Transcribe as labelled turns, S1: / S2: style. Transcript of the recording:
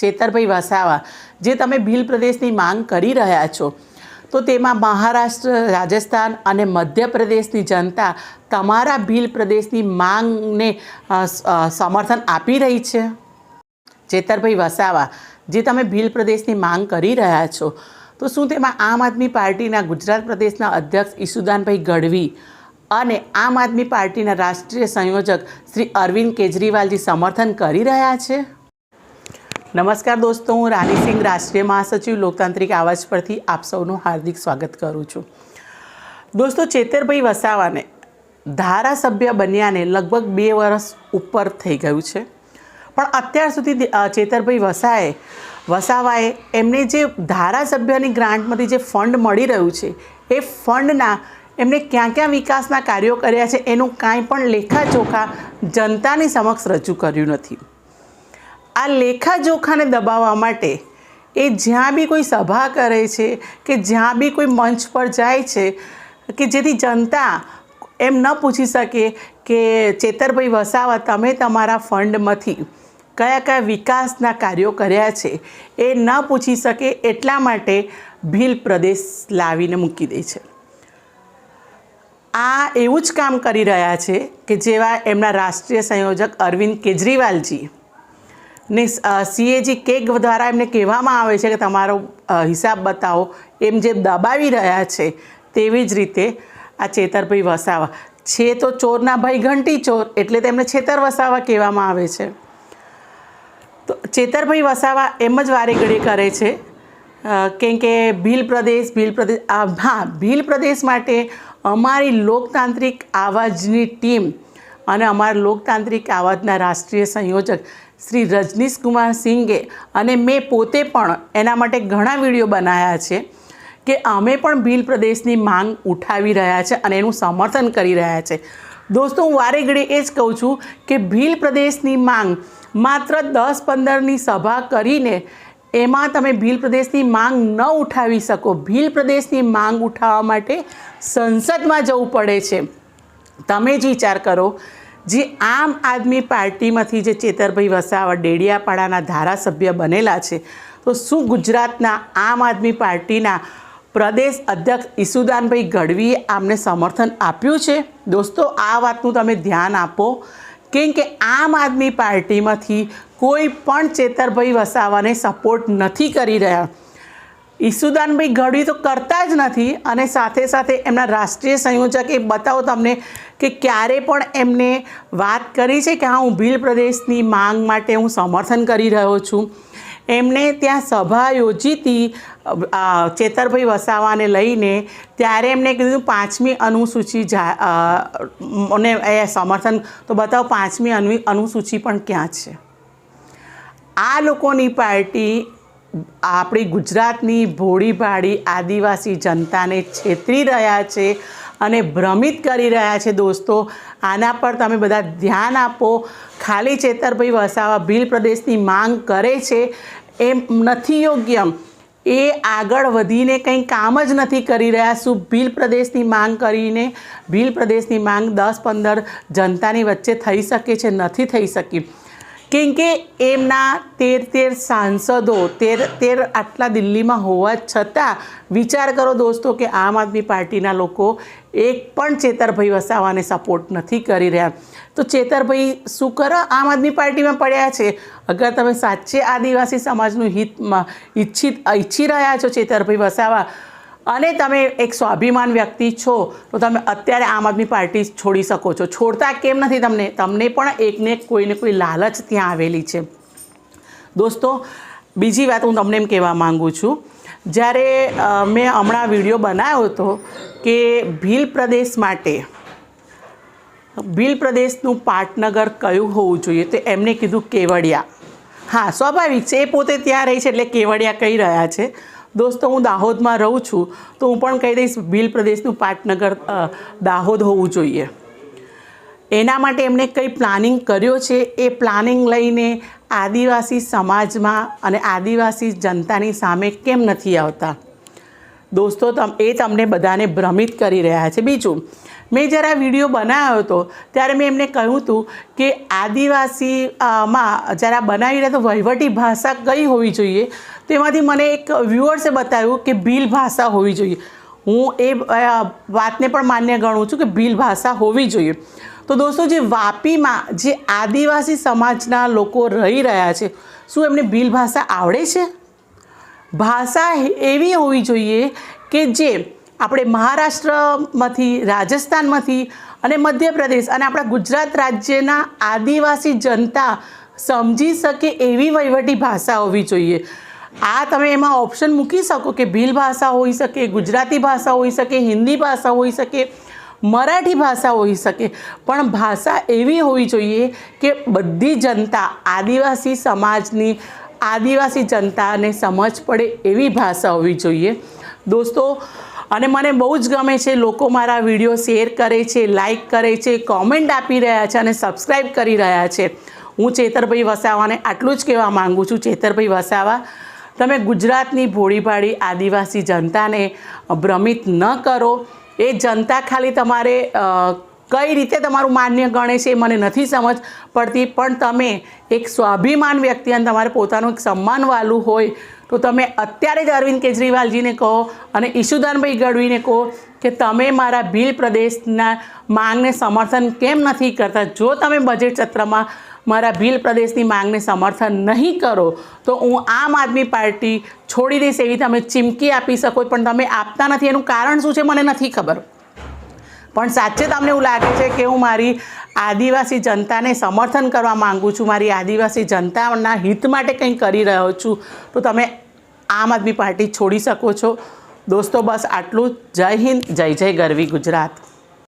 S1: ચેતરભાઈ વસાવા, જે તમે ભીલ પ્રદેશની માંગ કરી રહ્યા છો, તો તેમાં મહારાષ્ટ્ર, રાજસ્થાન અને મધ્યપ્રદેશની જનતા તમારા ભીલ પ્રદેશની માંગને સમર્થન આપી રહી છે? ચેતરભાઈ વસાવા, જે તમે ભીલ પ્રદેશની માંગ કરી રહ્યા છો, તો શું તેમાં આમ આદમી પાર્ટીના ગુજરાત પ્રદેશના અધ્યક્ષ ઈસુદાનભાઈ ગઢવી અને આમ આદમી પાર્ટીના રાષ્ટ્રીય સંયોજક શ્રી અરવિંદ કેજરીવાલજી સમર્થન કરી રહ્યા છે? નમસ્કાર દોસ્તો, હું રાનીસિંહ રાષ્ટ્રીય મહાસચિવ, લોકતાંત્રિક આવાજ પરથી આપ સૌનું હાર્દિક સ્વાગત કરું છું. દોસ્તો, ચેતરભાઈ વસાવાને ધારાસભ્ય બન્યાને લગભગ બે વર્ષ ઉપર થઈ ગયું છે. પણ અત્યાર સુધી ચેતરભાઈ વસાએ, વસાવાએ એમને જે ધારાસભ્યની ગ્રાન્ટમાંથી જે ફંડ મળી રહ્યું છે, એ ફંડના એમને ક્યાં ક્યાં વિકાસના કાર્યો કર્યા છે, એનું કાંઈ પણ લેખાજોખા જનતાની સમક્ષ રજૂ કર્યું નથી. આ લેખાજોખાને દબાવવા માટે એ જ્યાં બી કોઈ સભા કરે છે કે જ્યાં બી કોઈ મંચ પર જાય છે કે જેથી જનતા એમ ન પૂછી શકે કે ચેતરભાઈ વસાવા, તમે તમારા ફંડમાંથી કયા કયા વિકાસના કાર્યો કર્યા છે, એ ન પૂછી શકે એટલા માટે ભીલ પ્રદેશ લાવીને મૂકી દે છે. આ એવું જ કામ કરી રહ્યા છે કે જેવા એમના રાષ્ટ્રીય સંયોજક અરવિંદ કેજરીવાલજી ને સીએજી કેક દ્વારા એમને કહેવામાં આવે છે કે તમારો હિસાબ બતાવો. એમ જે દબાવી રહ્યા છે તેવી જ રીતે આ ચેતરભાઈ વસાવા. છે તો ચોરના ભાઈ ઘંટી ચોર એટલે તેમને છેતર વસાવા કહેવામાં આવે છે. તો ચેતરભાઈ વસાવા એમ જ વારે કરે છે. કેમ કે ભીલ પ્રદેશ ભીલ પ્રદેશ હા, ભીલ પ્રદેશ માટે અમારી લોકતાંત્રિક આવાજની ટીમ અને અમારા લોકતાંત્રિક આવાજના રાષ્ટ્રીય સંયોજક શ્રી રજનીશ કુમાર સિંઘે અને મેં પોતે પણ એના માટે ઘણા વીડિયો બનાવ્યા છે કે અમે પણ ભીલ પ્રદેશની માંગ ઉઠાવી રહ્યા છે અને એનું સમર્થન કરી રહ્યા છે. દોસ્તો, હું વારે ઘડી એ જ કહું છું કે ભીલ પ્રદેશની માંગ માત્ર દસ પંદરની સભા કરીને એમાં તમે ભીલ પ્રદેશની માંગ ન ઉઠાવી શકો. ભીલ પ્રદેશની માંગ ઉઠાવવા માટે સંસદમાં જવું પડે છે. તમે જ વિચાર કરો જે આમ આદમી પાર્ટીમાંથી જે ચેતરભાઈ વસાવા ડેડિયાપાડાના ધારાસભ્ય બનેલા છે, તો શું ગુજરાતના આમ આદમી પાર્ટીના પ્રદેશ અધ્યક્ષ ઈસુદાનભાઈ ગઢવીએ આમને સમર્થન આપ્યું છે? દોસ્તો, આ વાતનું તમે ધ્યાન આપો. કેમ કે આમ આદમી પાર્ટીમાંથી કોઈ પણ ચેતરભાઈ વસાવાને સપોર્ટ નથી કરી રહ્યા. ઈસુદાનભાઈ ગઢવી તો કરતા જ નથી અને સાથે સાથે એમના રાષ્ટ્રીય સંયોજકે બતાવો તમને કે ક્યારે પણ એમને વાત કરી છે કે હા હું ભીલ પ્રદેશની માંગ માટે હું સમર્થન કરી રહ્યો છું. એમણે ત્યાં સભા યોજી હતી ચેતરભાઈ વસાવાને લઈને ત્યારે એમણે કીધું પાંચમી અનુસૂચિ જા અ, એ સમર્થન તો બતાવો પાંચમી અનુસૂચિ પણ ક્યાં છે? આ લોકોની પાર્ટી આપણી ગુજરાતની ભોળી ભાળી આદિવાસી જનતાને છેતરી રહ્યા છે અને ભ્રમિત કરી રહ્યા છે દોસ્તો. આના પર તમે બધા ધ્યાન આપો. ખાલી ચેતરભાઈ વસાવા ભીલ પ્રદેશની માંગ કરે છે. એમ નથી યોગ્ય. એ આગળ વધીને કંઈ કામ જ નથી કરી રહ્યા. શું ભીલ પ્રદેશની માંગ કરીને, ભીલ પ્રદેશની માંગ દસ પંદર જનતાની વચ્ચે થઈ શકે છે? નથી થઈ શકી. કેમ કે એમના તેર તેર સાંસદો, તેર તેર આટલા દિલ્હીમાં હોવા છતાં વિચાર કરો દોસ્તો કે આમ આદમી પાર્ટીના લોકો એક પણ ચેતરભાઈ વસાવાને સપોર્ટ નથી કરી રહ્યા. તો ચેતરભાઈ શું કરો? આમ આદમી પાર્ટીમાં પડ્યા છે. અગર તમે સાચે આદિવાસી સમાજનું હિતમાં ઈચ્છિત, ઈચ્છી રહ્યા છો ચેતરભાઈ વસાવા અને તમે એક સ્વાભિમાન વ્યક્તિ છો, તો તમે અત્યારે આમ આદમી પાર્ટી છોડી શકો છો. છોડતા કેમ નથી તમને? તમને પણ એકને કોઈને કોઈ લાલચ ત્યાં આવેલી છે. દોસ્તો, બીજી વાત હું તમને એમ કહેવા માગું છું. જ્યારે મેં હમણાં વીડિયો બનાવ્યો હતો કે ભીલ પ્રદેશ માટે, ભીલ પ્રદેશનું પાટનગર કયું હોવું જોઈએ તો એમને કીધું કેવડિયા. હા, સ્વાભાવિક છે, એ પોતે ત્યાં રહી છે એટલે કેવડિયા કહી રહ્યા છે. દોસ્તો, હું દાહોદમાં રહું છું, તો હું પણ કહી દઈશ, ભીલ પ્રદેશનું પાટનગર દાહોદ હોવું જોઈએ. એના માટે એમણે કંઈ પ્લાનિંગ કર્યો છે? એ પ્લાનિંગ લઈને આદિવાસી સમાજમાં અને આદિવાસી જનતાની સામે કેમ નથી આવતા? દોસ્તો, તમ, એ તમને બધાને ભ્રમિત કરી રહ્યા છે. બીજું, મેં જ્યારે આ વીડિયો બનાવ્યો હતો, ત્યારે મેં એમને કહ્યું હતું કે આદિવાસી માં જ્યારે આ બનાવી રહ્યા તો વહીવટી ભાષા કઈ હોવી જોઈએ? તેમાંથી મને એક વ્યુઅર્સે બતાવ્યું કે ભીલ ભાષા હોવી જોઈએ. હું એ વાતને પણ માન્ય ગણું છું કે ભીલ ભાષા હોવી જોઈએ. તો દોસ્તો, જે વાપીમાં, જે આદિવાસી સમાજના લોકો રહી રહ્યા છે, શું એમને ભીલ ભાષા આવડે છે? ભાષા એવી હોવી જોઈએ કે જે આપણે મહારાષ્ટ્રમાંથી, રાજસ્થાનમાંથી અને મધ્યપ્રદેશ અને આપણા ગુજરાત રાજ્યના આદિવાસી જનતા સમજી શકે એવી વહીવટી ભાષા હોવી જોઈએ. આ તમે એમાં ઓપ્શન મૂકી શકો કે ભીલ ભાષા હોઈ શકે, ગુજરાતી ભાષા હોઈ શકે, હિન્દી ભાષા હોઈ શકે, મરાઠી ભાષા હોઈ શકે. પણ ભાષા એવી હોવી જોઈએ કે બધી જનતા આદિવાસી સમાજની આદિવાસી જનતાને સમજ પડે એવી ભાષા હોવી જોઈએ. દોસ્તો, અને મને બહુ જ ગમે છે લોકો મારા વીડિયો શેર કરે છે, લાઈક કરે છે, કોમેન્ટ આપી રહ્યા છે અને સબસ્ક્રાઈબ કરી રહ્યા છે. હું ચેતરભાઈ વસાવાને આટલું જ કહેવા માગું છું, ચેતરભાઈ વસાવા, તમે ગુજરાતની ભોળીભાળી આદિવાસી જનતાને ભ્રમિત ન કરો. એ જનતા ખાલી તમારે કઈ રીતે તમારું માન્ય ગણે છે એ મને નથી સમજ પડતી, પણ તમે એક સ્વાભિમાન વ્યક્તિ અને તમારે પોતાનું એક સન્માન વાલું હોય, તો તમે અત્યારે જ અરવિંદ કેજરીવાલજીને કહો અને ઈશુદાનભાઈ ગઢવીને કહો કે તમે મારા ભીલ પ્રદેશના માંગને સમર્થન કેમ નથી કરતા? જો તમે બજેટ સત્રમાં મારા ભીલ પ્રદેશની માંગને સમર્થન નહીં કરો, તો હું આમ આદમી પાર્ટી છોડી દઈશ એવી તમે ચીમકી આપી શકો પણ તમે આપતા નથી. એનું કારણ શું છે મને નથી ખબર. પણ સાચે તમને એવું લાગે છે કે હું મારી આદિવાસી જનતાને સમર્થન કરવા માંગુ છું, મારી આદિવાસી જનતાના હિત માટે કંઈ કરી રહ્યો છું, તો તમે આમ આદમી પાર્ટી છોડી શકો છો. દોસ્તો બસ આટલું. જય હિન્દ, જય જય ગરવી ગુજરાત.